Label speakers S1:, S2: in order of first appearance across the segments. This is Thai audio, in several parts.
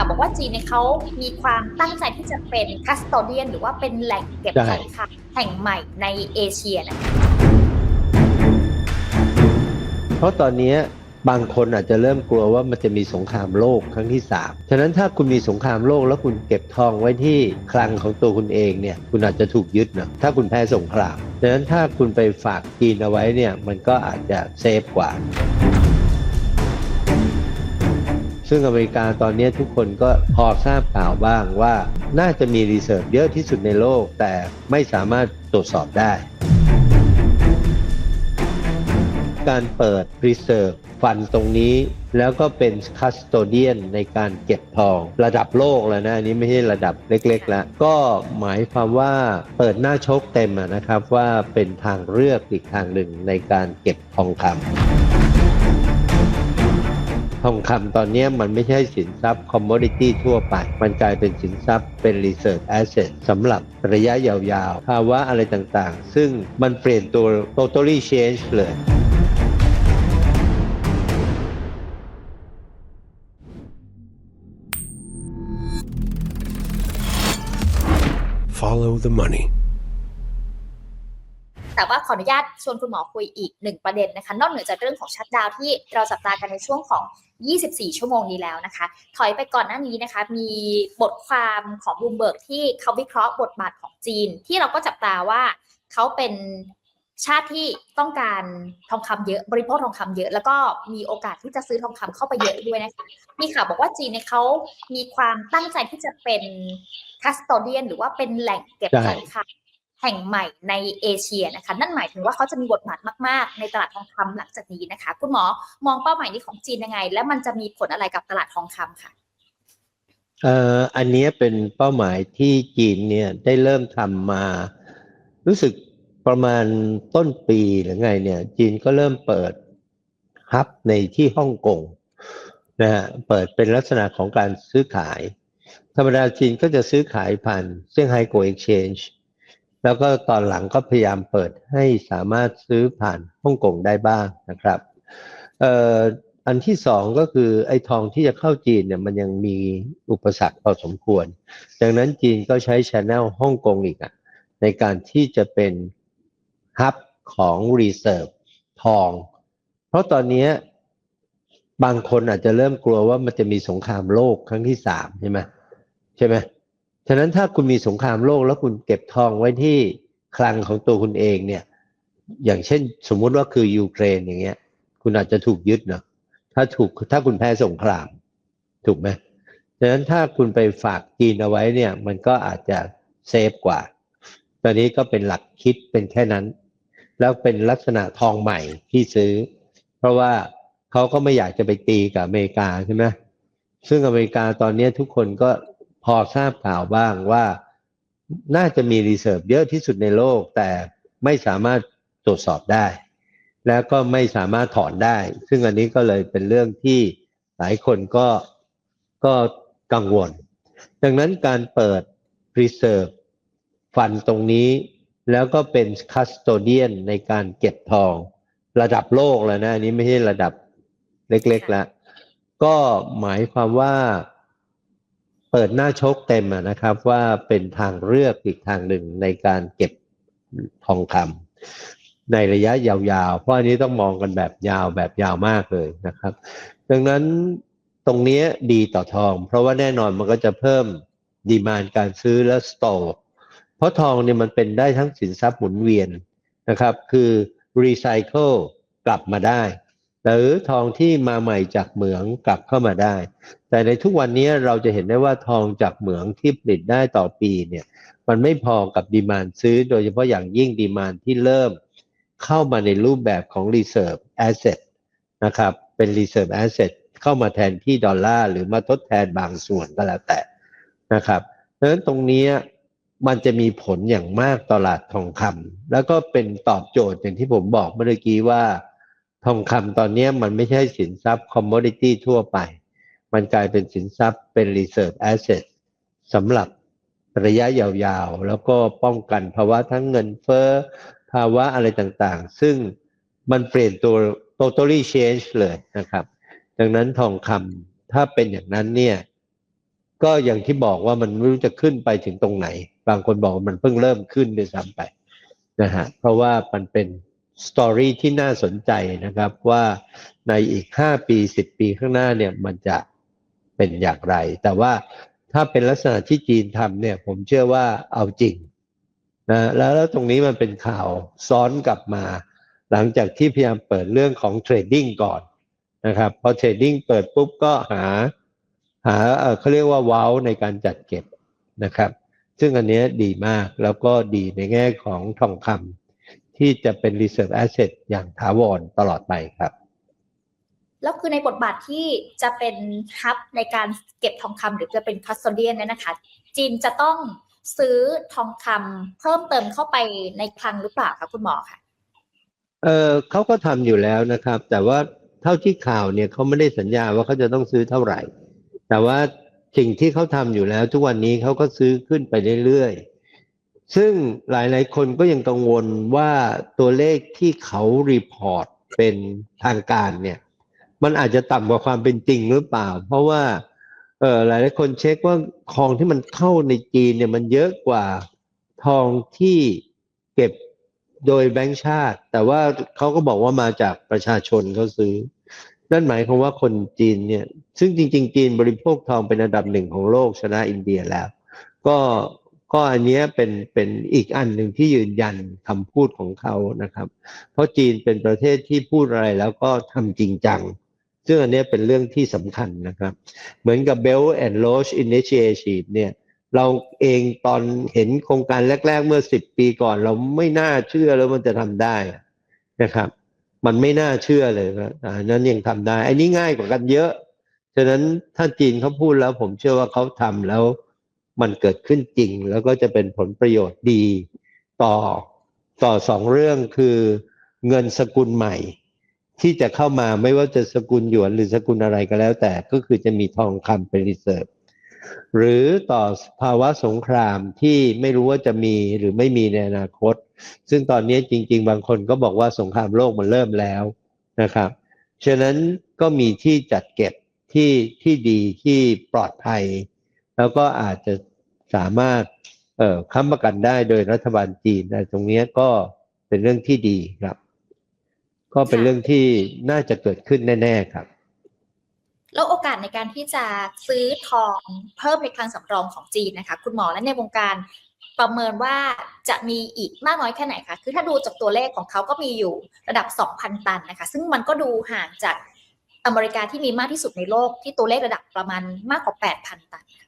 S1: ข่าวบอกว่าจีนเนี่ยเขามีความตั้งใจที่จะเป็นคัสโตเดียน หรือว่าเป็นแหล่งเก็บ
S2: ใช่
S1: ทองคำแห่งใหม่ในเอเชียนะคะ
S2: เพราะตอนนี้บางคนอาจจะเริ่มกลัวว่ามันจะมีสงครามโลกครั้งที่สามฉะนั้นถ้าคุณมีสงครามโลกแล้วคุณเก็บทองไว้ที่คลังของตัวคุณเองเนี่ยคุณอาจจะถูกยึดนะถ้าคุณแพ้สงคราม ฉะนั้นถ้าคุณไปฝากจีนเอาไว้เนี่ยมันก็อาจจะเซฟกว่า ซึ่งอเมริกาตอนนี้ทุกคนก็พอทราบข่าวบ้างว่าน่าจะมีรีเสิร์ฟเยอะที่สุดในโลก แต่ไม่สามารถตรวจสอบได้ การเปิด Reserve ฟันตรงนี้แล้วก็เป็นคัสโตเดียนในการเก็บทอง ระดับโลกแล้วนะอันนี้ไม่ใช่ระดับเล็กๆแล้วก็หมายความว่าเปิดหน้าชกเต็มนะครับว่าเป็นทางเลือกอีกทางหนึ่งในการเก็บทองคำ องคำตอนนี้มันไม่ใช่สินทรัพย์คอมม o ดิตี้ทั่วไป มันกลายเป็นสินทรัพย์เป็น Reserve Asset สำหรับระยะยาวๆ ภาวะอะไรต่างๆ ซึ่งมันเปลี่ยนตัว totally change เลย
S3: Follow the money.
S1: แต่ว่าขออนุญาตชวนคุณหมอคุยอีกหนึ่งประเด็นนะคะ นอกเหนือจากเรื่องของชัดดาวน์ที่เราจับตากันในช่วงของ 24 ชั่วโมงนี้แล้วนะคะ ถอยไปก่อนหน้านี้นะคะ มีบทความของบูมเบิร์กที่เขาวิเคราะห์บทบาทของจีน ที่เราก็จับตาว่าเขาเป็นชาติที่ต้องการทองคำเยอะบริโภคทองคำเยอะ แล้วก็มีโอกาสที่จะซื้อทองคำเข้าไปเยอะด้วยนะคะมีข่าวบอกว่าจีนเนี่ยเขามีความตั้งใจที่จะเป็นคัสโตเดียนหรือว่าเป็นแหล่งเก็บ
S2: ใช่
S1: ทองคำ แห่งใหม่ในเอเชียนะคะ นั่นหมายถึงว่าเขาจะมีบทบาทมาก ๆ ในตลาดทองคำหลังจากนี้นะคะ คุณหมอมองเป้าหมายนี้ของจีนยังไง และมันจะมีผลอะไรกับตลาดทองคำค่ะ
S2: เอ่ออันนี้เป็นเป้าหมายที่จีนเนี่ยได้เริ่มทำมา รู้สึกประมาณต้นปีหรือไงเนี่ย จีนก็เริ่มเปิดฮับในที่ฮ่องกงนะฮะเปิดเป็นลักษณะของการซื้อขาย ธรรมดาจีนก็จะซื้อขายผ่านเซี่ยงไฮ้โกลเอ็กชแนน แล้วก็ตอนหลังก็พยายามเปิดให้สามารถซื้อผ่านฮ่องกงได้บ้างนะครับเอ่ออันที่สองก็คือไอ้ทองที่จะเข้าจีนเนี่ยมันยังมีอุปสรรคพอสมควร ดังนั้นจีนก็ใช้ช n นลฮ่องกงอีกอะในการที่จะเป็นฮับของรีเซิร์ฟทอง เพราะตอนนี้บางคนอาจจะเริ่มกลัวว่ามันจะมีสงครามโลกครั้งที่สามใช่ไหมใช่ไหม ฉะนั้นถ้าคุณมีสงครามโลกแล้วคุณเก็บทองไว้ที่คลังของตัวคุณเองเนี่ย อย่างเช่นสมมุติว่าคือยูเครนอย่างเงี้ย คุณอาจจะถูกยึดเนาะถ้าถูกถ้าคุณแพ้สงคราม ถูกไหมดังนั้นถ้าคุณไปฝากจีนเอาไว้เนี่ย มันก็อาจจะเซฟกว่า ตอนนี้ก็เป็นหลักคิดเป็นแค่นั้น แล้วเป็นลักษณะทองใหม่ที่ซื้อ เพราะว่าเขาก็ไม่อยากจะไปตีกับอเมริกาใช่ไหมซึ่งอเมริกาตอนนี้ทุกคนก็ พอทราบข่าวบ้างว่าน่าจะมีรีเซิร์ฟเยอะที่สุดในโลก แต่ไม่สามารถตรวจสอบได้ แล้วก็ไม่สามารถถอนได้ ซึ่งอันนี้ก็เลยเป็นเรื่องที่หลายคนก็ก็กังวล ดังนั้นการเปิด Reserve ฟันตรงนี้แล้วก็เป็นคัสโตเดียนในการเก็บทองระดับโลกแล้วนะ อันนี้ไม่ใช่ระดับเล็กๆแล้วก็หมายความว่า เปิดหน้าชกเต็มนะครับว่าเป็นทางเลือกอีกทางหนึ่งในการเก็บทองคำในระยะยาวๆ เพราะอันนี้ต้องมองกันแบบยาวแบบยาวมากเลยนะครับ ดังนั้นตรงนี้ดีต่อทอง เพราะว่าแน่นอนมันก็จะเพิ่มดีมานการซื้อและสโตร์เพราะทองเนี่ยมันเป็นได้ทั้งสินทรัพย์หมุนเวียนนะครับ คือรีไซเคิลกลับมาได้ หรือทองที่มาใหม่จากเหมืองกลับเข้ามาได้ แต่ในทุกวันนี้เราจะเห็นได้ว่าทองจากเหมืองที่ผลิตได้ต่อปีเนี่ยมันไม่พอกับดีมานซื้อ โดยเฉพาะอย่างยิ่งดีมานที่เริ่มเข้ามาในรูปแบบของ reserve asset นะครับเป็น reserve asset เข้ามาแทนที่ดอลลาร์หรือมาทดแทนบางส่วนก็แล้วแต่นะครับดังนั้นตรงนี้มันจะมีผลอย่างมากต่อตลาดทองคำแล้วก็เป็นตอบโจทย์อย่างที่ผมบอกเมื่อกี้ว่า ทองคำตอนนี้มันไม่ใช่สินทรัพย์ commodity ทั่วไป มันกลายเป็นสินทรัพย์เป็น reserve asset สำหรับระยะยาวๆ แล้วก็ป้องกันภาวะทั้งเงินเฟ้อภาวะอะไรต่างๆ ซึ่งมันเปลี่ยนตัว totally change เลยนะครับ ดังนั้นทองคำถ้าเป็นอย่างนั้นเนี่ย ก็อย่างที่บอกว่ามันไม่รู้จะขึ้นไปถึงตรงไหน บางคนบอกมันเพิ่งเริ่มขึ้นด้วยซ้ำไปนะฮะเพราะว่ามันเป็น สตอรี่ที่น่าสนใจนะครับว่าในอีกห้าปีสิบปีข้างหน้าเนี่ยมันจะเป็นอย่างไร แต่ว่าถ้าเป็นลักษณะที่จีนทำเนี่ย ผมเชื่อว่าเอาจริงนะแล้วแล้วตรงนี้มันเป็นข่าวซ้อนกลับมา หลังจากที่พยายามเปิดเรื่องของเทรดดิ้งก่อนนะครับพอเทรดดิ้งเปิดปุ๊บก็หาหาเขาเรียกว่าว้าวในการจัดเก็บนะครับ ซึ่งอันนี้ดีมากแล้วก็ดีในแง่ของทองคำ ที่จะเป็น reserve asset อย่างถาวรตลอดไปครับ
S1: แล้วคือในบทบาทที่จะเป็นฮับในการเก็บทองคำหรือจะเป็นคัสโตเดียนเนี่ยนะคะ จีนจะต้องซื้อทองคำเพิ่มเติมเข้าไปในคลังหรือเปล่าคะคุณหมอคะ
S2: เออเขาก็ทำอยู่แล้วนะครับ แต่ว่าเท่าที่ข่าวเนี่ยเขาไม่ได้สัญญาว่าเขาจะต้องซื้อเท่าไหร่ แต่ว่าสิ่งที่เขาทำอยู่แล้ว ทุกวันนี้เขาก็ซื้อขึ้นไปเรื่อยๆ ซึ่งหลายๆ คนก็ยังกังวลว่าตัวเลขที่เขารีพอร์ตเป็นทางการเนี่ย มันอาจจะต่ำกว่าความเป็นจริงหรือเปล่า เพราะว่าเออหลายๆคนเช็คว่าทองที่มันเข้าในจีนเนี่ยมันเยอะกว่าทองที่เก็บโดยแบงก์ชาติ แต่ว่าเขาก็บอกว่ามาจากประชาชนเขาซื้อ นั่นหมายความว่าคนจีนเนี่ย ซึ่งจริง ๆ จีนบริโภคทองเป็นอันดับหนึ่งของโลกชนะอินเดียแล้ว ก็ ก็อันนี้เป็นเป็นอีกอันหนึ่งที่ยืนยันคำพูดของเขานะครับ เพราะจีนเป็นประเทศที่พูดอะไรแล้วก็ทำจริงจัง ซึ่งอันนี้เป็นเรื่องที่สำคัญนะครับ เหมือนกับ Belt and Road Initiative เนี่ยเราเองตอนเห็นโครงการแรก ๆ เมื่อสิบปีก่อน เราไม่น่าเชื่อแล้วมันจะทำได้นะครับ มันไม่น่าเชื่อเลยนะนนั้นยังทำได้ อันนี้ง่ายกว่ากันเยอะ ฉะนั้นถ้าจีนเขาพูดแล้วผมเชื่อว่าเขาทำแล้ว มันเกิดขึ้นจริง แล้วก็จะเป็นผลประโยชน์ดีต่อต่อสองเรื่องคือเงินสกุลใหม่ ที่จะเข้ามาไม่ว่าจะสกุลหยวนหรือสกุลอะไรก็แล้ว แต่ก็คือจะมีทองคำเป็นรีเซิร์ฟหรือต่อภาวะสงครามที่ไม่รู้ว่าจะมีหรือไม่มีในอนาคต ซึ่งตอนนี้จริง ๆ บางคนก็บอกว่าสงครามโลกมันเริ่มแล้วนะครับฉะนั้นก็มีที่จัดเก็บที่ที่ดีที่ปลอดภัย แล้วก็อาจจะ สามารถค้ำประกันได้โดยรัฐบาลจีนแต่ตรงนี้ก็เป็นเรื่องที่ดีครับ ก็เป็นเรื่องที่น่าจะเกิดขึ้นแน่ ๆครับ
S1: แล้วโอกาสในการที่จะซื้อทองเพิ่มในคลังสำรองของจีนนะคะ คุณหมอและในวงการประเมินว่าจะมีอีกมากน้อยแค่ไหนคะ คือถ้าดูจากตัวเลขของเขาก็มีอยู่ระดับ 2,000 ตันนะคะ ซึ่งมันก็ดูห่างจากอเมริกาที่มีมากที่สุดในโลกที่ตัวเลขระดับประมาณมากกว่า 8,000 ตัน
S2: คื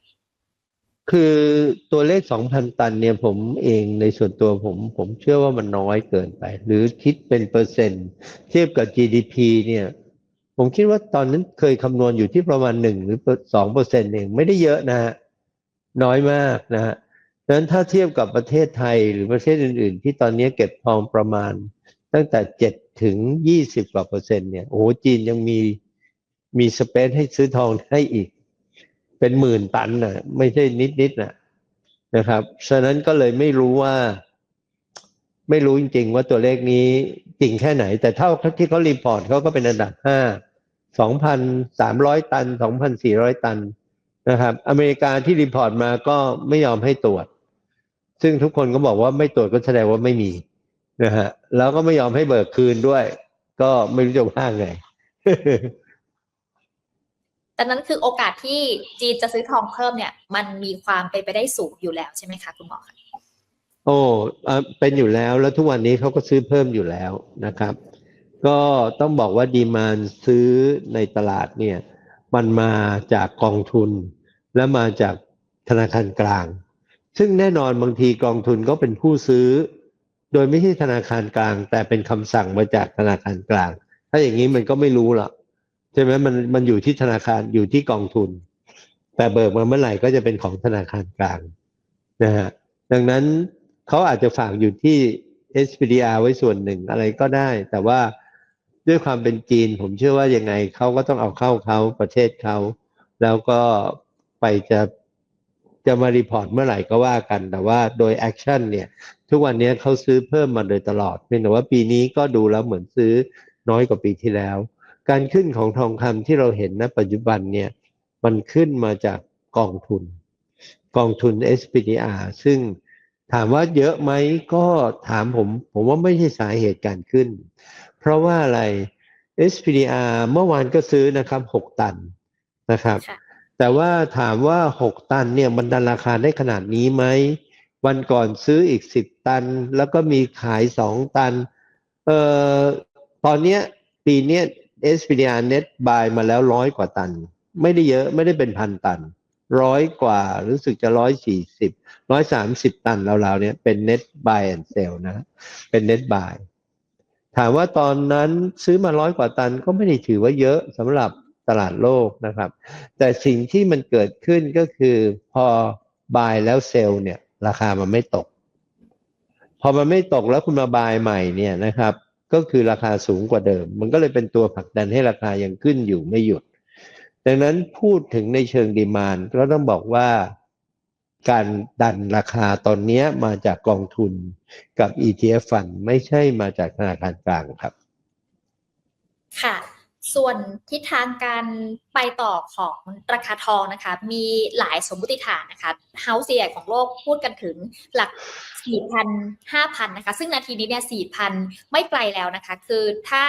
S2: คือตัวเลข2,000ตันเนี่ยผมเองในส่วนตัวผมผมเชื่อว่ามันน้อยเกินไป หรือคิดเป็นเปอร์เซ็นต์ เทียบกับ GDP เนี่ย ผมคิดว่าตอนนั้นเคยคำนวณอยู่ที่ประมาณ1หรือ2เปอร์เซ็นต์เองไม่ได้เยอะนะฮะน้อยมากนะฮะดังนั้นถ้าเทียบกับประเทศไทยหรือประเทศอื่น ๆ ที่ตอนนี้เก็บทองประมาณ ตั้งแต่7ถึง20กว่าเปอร์เซ็นต์เนี่ยโอ้โหจีนยังมีมีสเปซให้ซื้อทองได้อีก เป็นหมื่นตันน่ะ ไม่ใช่นิดๆน่ะนะครับฉะนั้นก็เลยไม่รู้ว่า ไม่รู้จริง ๆ ว่าตัวเลขนี้จริงแค่ไหน แต่เท่าที่เขารีพอร์ตเขาก็เป็นอันดับห้าสองพันสามร้อยตันสองพันสี่ร้อยตันนะครับ อเมริกาที่รีพอร์ตมาก็ไม่ยอมให้ตรวจ ซึ่งทุกคนก็บอกว่าไม่ตรวจก็แสดงว่าไม่มีนะฮะแล้วก็ไม่ยอมให้เบิกคืนด้วย ก็ไม่รู้จะว่าไง
S1: ดังนั้นคือโอกาสที่จีนจะซื้อทองเพิ่มเนี่ยมันมีความเป็นไปได้สูงอยู่แล้วใช่ไหมคะคุณหมอคะ
S2: โอ้เอ่อเป็นอยู่แล้วแล้วทุกวันนี้เขาก็ซื้อเพิ่มอยู่แล้วนะครับ ก็ต้องบอกว่าดีมานซื้อในตลาดเนี่ยมันมาจากกองทุน และมาจากธนาคารกลาง ซึ่งแน่นอนบางทีกองทุนก็เป็นผู้ซื้อ โดยไม่ใช่ธนาคารกลาง แต่เป็นคำสั่งมาจากธนาคารกลาง ถ้าอย่างนี้มันก็ไม่รู้หรอก ใช่ไหมมันมันอยู่ที่ธนาคารอยู่ที่กองทุน แต่เบิกมาเมื่อไหร่ก็จะเป็นของธนาคารกลางนะฮะดังนั้นเขาอาจจะฝากอยู่ที่ SPDR ไว้ส่วนหนึ่งอะไรก็ได้ แต่ว่าด้วยความเป็นจีน ผมเชื่อว่ายังไงเขาก็ต้องเอาเข้าเขาประเทศเขา แล้วก็ไปจะจะมารีพอร์ตเมื่อไหร่ก็ว่ากัน แต่ว่าโดยแอคชั่นเนี่ย ทุกวันนี้เขาซื้อเพิ่มมาโดยตลอดเพียงแต่ว่าปีนี้ก็ดูแล้วเหมือนซื้อน้อยกว่าปีที่แล้ว การขึ้นของทองคำที่เราเห็นณปัจจุบันเนี่ยมันขึ้นมาจากกองทุน กองทุน SPDR ซึ่งถามว่าเยอะไหมก็ถามผม ผมว่าไม่ใช่สาเหตุการขึ้น เพราะว่าอะไร SPDR เมื่อวานก็ซื้อนะครับ6ตันนะครับ
S1: ค่ะ
S2: แต่ว่าถามว่า6ตันเนี่ยมันดันราคาได้ขนาดนี้ไหม วันก่อนซื้ออีก10ตัน แล้วก็มีขาย2ตัน เอ่อตอนเนี้ยปีเนี้ย SPDR net buy มาแล้วร้อยกว่าตัน ไม่ได้เยอะไม่ได้เป็นพันตันร้อยกว่า รู้สึกจะร้อยสี่สิบร้อยสามสิบตันราวๆเนี่ยเป็น net buy and sell นะเป็น net buy ถามว่าตอนนั้นซื้อมาร้อยกว่าตันก็ไม่ได้ถือว่าเยอะสำหรับตลาดโลกนะครับ แต่สิ่งที่มันเกิดขึ้นก็คือพอ buy แล้ว sell เนี่ย ราคามันไม่ตก พอมันไม่ตกแล้วคุณมา buy ใหม่เนี่ยนะครับ ก็คือราคาสูงกว่าเดิม มันก็เลยเป็นตัวผลักดันให้ราคายังขึ้นอยู่ไม่หยุด ดังนั้นพูดถึงในเชิงดีมานก็ต้องบอกว่าการดันราคาตอนนี้มาจากกองทุนกับ ETF ฟันไม่ใช่มาจากธนาคารกลางครับ
S1: ค่ะ ส่วนทิศทางการไปต่อของราคาทองนะคะ มีหลายสมมติฐานนะคะเฮาส์ใหญ่ของโลกพูดกันถึงหลัก 4,000 5,000 นะคะ ซึ่งนาทีนี้เนี่ย 4,000 ไม่ไกลแล้วนะคะ คือถ้า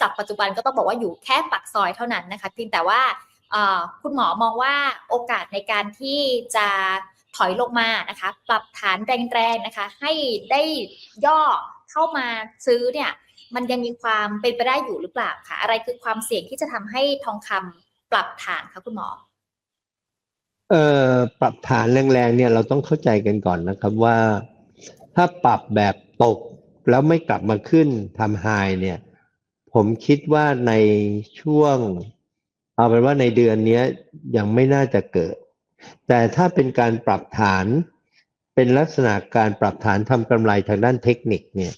S1: จับปัจจุบันก็ต้องบอกว่าอยู่แค่ปักซอยเท่านั้นนะคะเพียงแต่ว่าคุณหมอมองว่าโอกาสในการที่จะถอยลงมานะคะ ปรับฐานแรงๆนะคะ ให้ได้ย่อ เข้ามาซื้อเนี่ย มันยังมีความเป็นไปได้อยู่หรือเปล่าคะอะไรคือความเสี่ยงที่จะทำให้ทองคำปรับฐานคะคุณหมอ
S2: เอ่อปรับฐานแรงๆเนี่ยเราต้องเข้าใจกันก่อนนะครับว่า ถ้าปรับแบบตกแล้วไม่กลับมาขึ้นทำไฮเนี่ย ผมคิดว่าในช่วง เอาเป็นว่าในเดือนนี้ยังไม่น่าจะเกิด แต่ถ้าเป็นการปรับฐาน เป็นลักษณะการปรับฐานทำกำไรทางด้านเทคนิคเนี่ย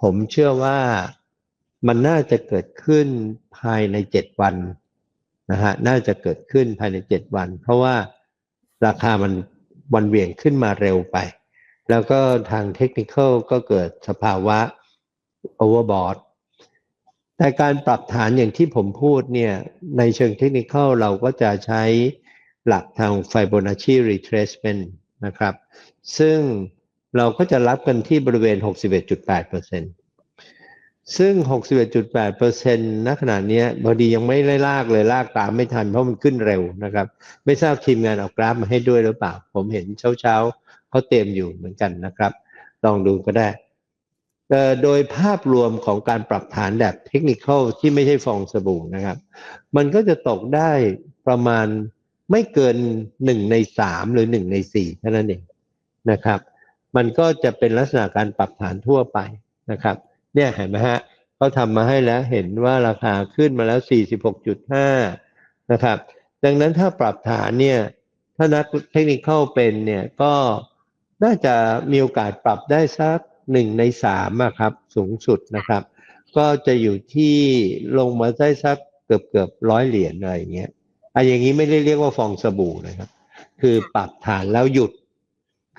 S2: ผมเชื่อว่ามันน่าจะเกิดขึ้นภายในเจ็ดวันนะฮะน่าจะเกิดขึ้นภายในเจ็ดวัน เพราะว่าราคามันวันเวียงขึ้นมาเร็วไป แล้วก็ทางเทคนิคก็เกิดสภาวะโอเวอร์บอทแต่การปรับฐานอย่างที่ผมพูดเนี่ย ในเชิงเทคนิคเราก็จะใช้หลักทาง Fibonacci retracement นะครับ ซึ่งเราก็จะรับกันที่บริเวณ 61.8%ซึ่ง 61.8%ณขณะเนี้พอดียังไม่ได้ลากเลยลากตามไม่ทันเพราะมันขึ้นเร็วนะครับ ไม่ทราบทีมงานเอากราฟมาให้ด้วยหรือเปล่า ผมเห็นเช้าๆเขาเตรียมอยู่เหมือนกันนะครับ ลองดูก็ได้โดยภาพรวมของการปรับฐานแบบเทคนิคที่ไม่ใช่ฟองสบู่นะครับ มันก็จะตกได้ประมาณ ไม่เกินหนึ่งในสามหรือหนึ่งในสี่เท่านั้นเองนะครับ มันก็จะเป็นลักษณะการปรับฐานทั่วไปนะครับ เนี่ยเห็นไหมฮะเขาทำมาให้แล้วเห็นว่าราคาขึ้นมาแล้ว 46.5 นะครับ ดังนั้นถ้าปรับฐานเนี่ยถ้านักเทคนิคเข้าเป็นเนี่ยก็น่าจะมีโอกาสปรับได้สักหนึ่งในสามอะครับสูงสุดนะครับ ก็จะอยู่ที่ลงมาได้สักเกือบเกือบร้อยเหรียญอะไรอย่างเงี้ย อะอย่างนี้ไม่ได้เรียกว่าฟองสบู่นะครับ คือปรับฐานแล้วหยุด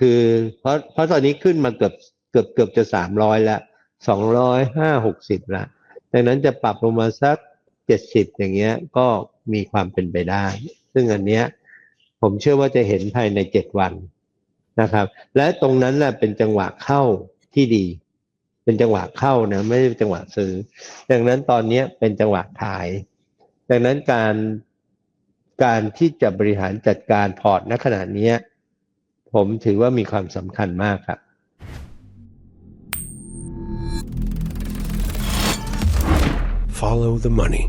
S2: คือเพราะเพราะตอนนี้ขึ้นมาเกือบเกือบเกือบจะสามร้อยล้วสองร้อยห้าหกสิบละดังนั้นจะปรับลงมาสักเจ็ดสิบอย่างเงี้ยก็มีความเป็นไปได้ ซึ่งอันเนี้ยผมเชื่อว่าจะเห็นภายในเจ็ดวันนะครับ และตรงนั้นแหละเป็นจังหวะเข้าที่ดี เป็นจังหวะเข้านะไม่ใช่จังหวะซื้อ ดังนั้นตอนนี้เป็นจังหวะขาย ดังนั้นการ การที่จะบริหารจัดการพอร์ตณขณะนี้ผมถือว่ามีความสำคัญมากครับ
S3: Follow the money.